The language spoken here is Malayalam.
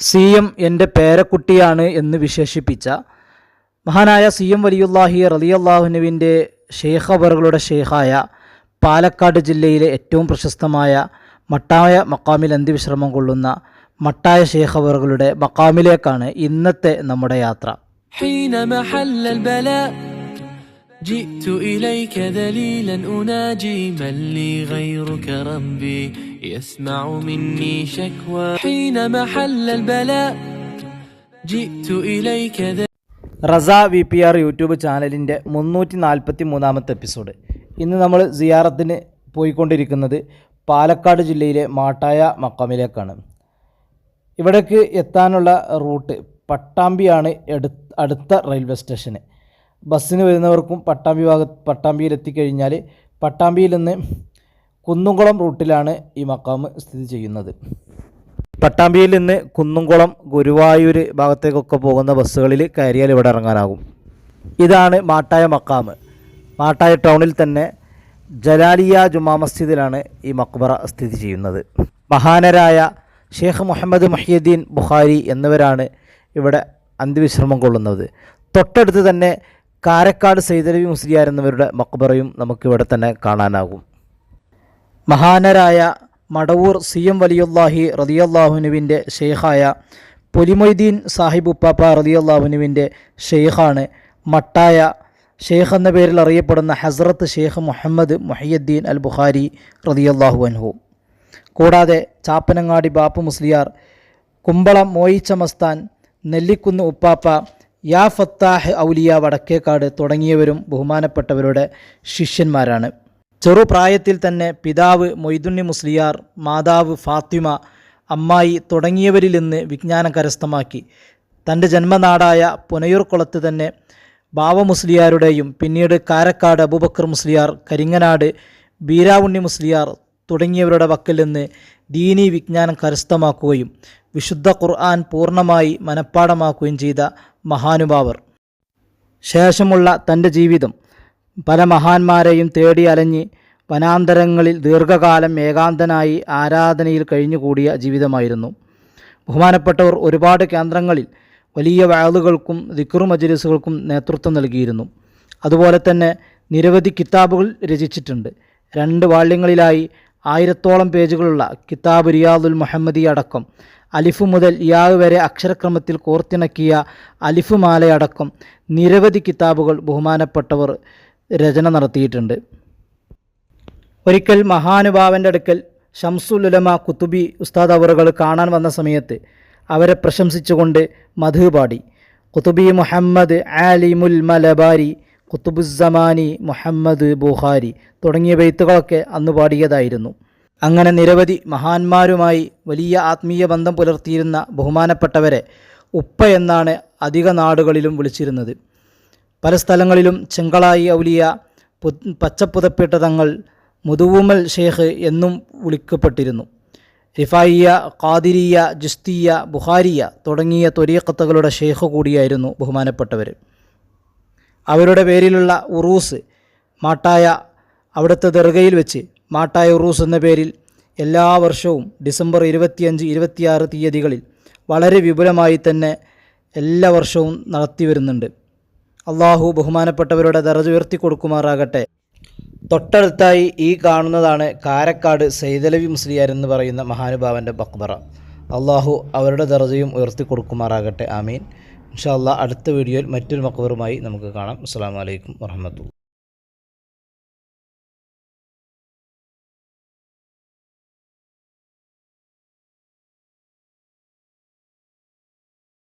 സി എം എൻ്റെ പേരക്കുട്ടിയാണ് എന്ന് വിശേഷിപ്പിച്ച മഹാനായ സി എം വലിയുല്ലാഹി റലിയല്ലാഹുനുവിൻ്റെ ഷെയ്ഖബറുകളുടെ ഷെയ്ഖായ പാലക്കാട് ജില്ലയിലെ ഏറ്റവും പ്രശസ്തമായ മട്ടായ മക്കാമിൽ അന്ത്യവിശ്രമം കൊള്ളുന്ന മട്ടായ ഷെയ്ഖബറുകളുടെ മക്കാമിലേക്കാണ് ഇന്നത്തെ നമ്മുടെ യാത്ര حين محل البلاء جئت إليك ذليلا أناجي من لي غيرك ربي يسمع مني شكوى حين محل البلاء جئت إليك Raza V P R YouTube ചാനലിൻ്റെ മുന്നൂറ്റി നാൽപ്പത്തി മൂന്നാമത്തെ എപ്പിസോഡ് ഇന്ന് നമ്മൾ സിയാറത്തിന് പോയിക്കൊണ്ടിരിക്കുന്നത് പാലക്കാട് ജില്ലയിലെ മാട്ടായ മക്കാമിലേക്കാണ് ഇവിടേക്ക് എത്താനുള്ള റൂട്ട് പട്ടാമ്പിയാണ് എടു അടുത്ത റെയിൽവേ സ്റ്റേഷന് ബസ്സിന് വരുന്നവർക്കും പട്ടാമ്പി ഭാഗ പട്ടാമ്പിയിൽ എത്തിക്കഴിഞ്ഞാൽ പട്ടാമ്പിയിൽ നിന്ന് കുന്നുംകുളം റൂട്ടിലാണ് ഈ മക്കാമ് സ്ഥിതി ചെയ്യുന്നത്. പട്ടാമ്പിയിൽ നിന്ന് കുന്നുംകുളം ഗുരുവായൂർ ഭാഗത്തേക്കൊക്കെ പോകുന്ന ബസ്സുകളിൽ കയറിയാൽ ഇവിടെ ഇറങ്ങാനാകും. ഇതാണ് മാട്ടായ മക്കാമ് മാട്ടായ ടൗണിൽ തന്നെ ജലാലിയ ജുമാ മസ്ജിദിലാണ് ഈ മക്ബറ സ്ഥിതി ചെയ്യുന്നത്. മഹാനരായ ഷെയ്ഖ് മുഹമ്മദ് മഹിയുദ്ദീൻ ബുഖാരി എന്നിവരാണ് ഇവിടെ അന്ത്യവിശ്രമം കൊള്ളുന്നത്. തൊട്ടടുത്ത് തന്നെ കാരക്കാട് സൈദലവി മുസ്ലിയാർ എന്നിവരുടെ മക്ബറയും നമുക്കിവിടെ തന്നെ കാണാനാകും. മഹാനരായ മടവൂർ സി എം വലിയുല്ലാഹി റതിയല്ലാഹുനുവിന്റെ ഷെയ്ഖായ പൊലിമൊയ്തീൻ സാഹിബ് ഉപ്പാപ്പ റതിയല്ലാഹുനുവിന്റെ ഷെയ്ഖാണ് മട്ടായ ഷെയ്ഖ് എന്ന പേരിൽ അറിയപ്പെടുന്ന ഹസ്രത്ത് ഷെയ്ഖ് മുഹമ്മദ് മുഹിയുദ്ദീൻ അൽ ബുഖാരി റതിയല്ലാഹു അൻഹു. കൂടാതെ ചാപ്പനങ്ങാടി ബാപ്പു മുസ്ലിയാർ കുമ്പളം മോയിച്ച മസ്താൻ നെല്ലിക്കുന്ന് ഉപ്പാപ്പ യാ ഫത്താഹ് ഔലിയ വടക്കേക്കാട് തുടങ്ങിയവരും ബഹുമാനപ്പെട്ടവരുടെ ശിഷ്യന്മാരാണ്. ചെറുപ്രായത്തിൽ തന്നെ പിതാവ് മൊയ്തുണ്ണി മുസ്ലിയാർ മാതാവ് ഫാത്തിമ അമ്മായി തുടങ്ങിയവരിൽ നിന്ന് വിജ്ഞാനം കരസ്ഥമാക്കി. തന്റെ ജന്മനാടായ പുനയൂർക്കുളത്ത് തന്നെ ബാവ മുസ്ലിയാരുടെയും പിന്നീട് കാരക്കാട് അബൂബക്കർ മുസ്ലിയാർ കരിങ്ങനാട് ബീരാവുണ്ണി മുസ്ലിയാർ തുടങ്ങിയവരുടെ വക്കിൽ നിന്ന് ദീനി വിജ്ഞാനം കരസ്ഥമാക്കുകയും വിശുദ്ധ ഖുർആൻ പൂർണമായി മനഃപ്പാടമാക്കുകയും ചെയ്ത മഹാനുഭാവർ. ശേഷമുള്ള തന്റെ ജീവിതം പല മഹാന്മാരെയും തേടി അലഞ്ഞ് വനാന്തരങ്ങളിൽ ദീർഘകാലം ഏകാന്തനായി ആരാധനയിൽ കഴിഞ്ഞുകൂടിയ ജീവിതമായിരുന്നു. ബഹുമാനപ്പെട്ടവർ ഒരുപാട് കേന്ദ്രങ്ങളിൽ വലിയ വാളുകൾക്കും ദിക്റു മജ്ലിസുകൾക്കും നേതൃത്വം നൽകിയിരുന്നു. അതുപോലെ തന്നെ നിരവധി കിതാബുകൾ രചിച്ചിട്ടുണ്ട്. രണ്ട് വാള്യങ്ങളിലായി ആയിരത്തോളം പേജുകളുള്ള കിതാബ് റിയാദുൽ മുഹമ്മദി അടക്കം. അലിഫ് മുതൽ ഇയാവ് വരെ അക്ഷരക്രമത്തിൽ കോർത്തിണക്കിയ അലിഫ് മാലയടക്കം നിരവധി കിതാബുകൾ ബഹുമാനപ്പെട്ടവർ രചന നടത്തിയിട്ടുണ്ട്. ഒരിക്കൽ മഹാനുഭാവന്റെ അടുക്കൽ ഷംസുൽ ഉലമ കുത്തുബി ഉസ്താദ് അവറുകൾ കാണാൻ വന്ന സമയത്ത് അവരെ പ്രശംസിച്ചുകൊണ്ട് മധു പാടി. കുത്തുബി മുഹമ്മദ് ആലിമുൽ മലബാരി കുത്തുബുസമാനി മുഹമ്മദ് ബുഹാരി തുടങ്ങിയ ബെയ്ത്തുകളൊക്കെ അന്ന് പാടിയതായിരുന്നു. അങ്ങനെ നിരവധി മഹാന്മാരുമായി വലിയ ആത്മീയ ബന്ധം പുലർത്തിയിരുന്ന ബഹുമാനപ്പെട്ടവരെ ഉപ്പ എന്നാണ് അധിക നാടുകളിലും വിളിച്ചിരുന്നത്. പല സ്ഥലങ്ങളിലും ചെങ്കളായി ഔലിയ പച്ചപ്പുതപ്പിട്ട തങ്ങൾ മുതുവുമൽ ഷേഖ് എന്നും വിളിക്കപ്പെട്ടിരുന്നു. റിഫായിയ ഖാദിരിയ ജുസ്തിയ ബുഹാരിയ തുടങ്ങിയ തൊരീക്കത്തുകളുടെ ഷേഖ് കൂടിയായിരുന്നു ബഹുമാനപ്പെട്ടവർ അവരുടെ പേരിലുള്ള ഉറൂസ് മാട്ടായ അവിടുത്തെ ദർഗയിൽ വെച്ച് മാട്ടായ ഉറൂസ് എന്ന പേരിൽ എല്ലാ വർഷവും ഡിസംബർ ഇരുപത്തിയഞ്ച് ഇരുപത്തിയാറ് തീയതികളിൽ വളരെ വിപുലമായി തന്നെ എല്ലാ വർഷവും നടത്തി വരുന്നുണ്ട്. അള്ളാഹു ബഹുമാനപ്പെട്ടവരുടെ ദറജ് ഉയർത്തി കൊടുക്കുമാറാകട്ടെ. തൊട്ടടുത്തായി ഈ കാണുന്നതാണ് കാരക്കാട് സൈതലവി മുസ്ലിയാർ എന്ന് പറയുന്ന മഹാനുഭാവന്റെ ബക്ബറ. അള്ളാഹു അവരുടെ ദറജയും ഉയർത്തി കൊടുക്കുമാറാകട്ടെ. ആമീൻ. ഇൻഷാ അടുത്ത വീഡിയോയിൽ മറ്റൊരു മക്ബറുമായി നമുക്ക് കാണാം. അസ്സാം വലൈക്കും വർഹമത്തുള്ള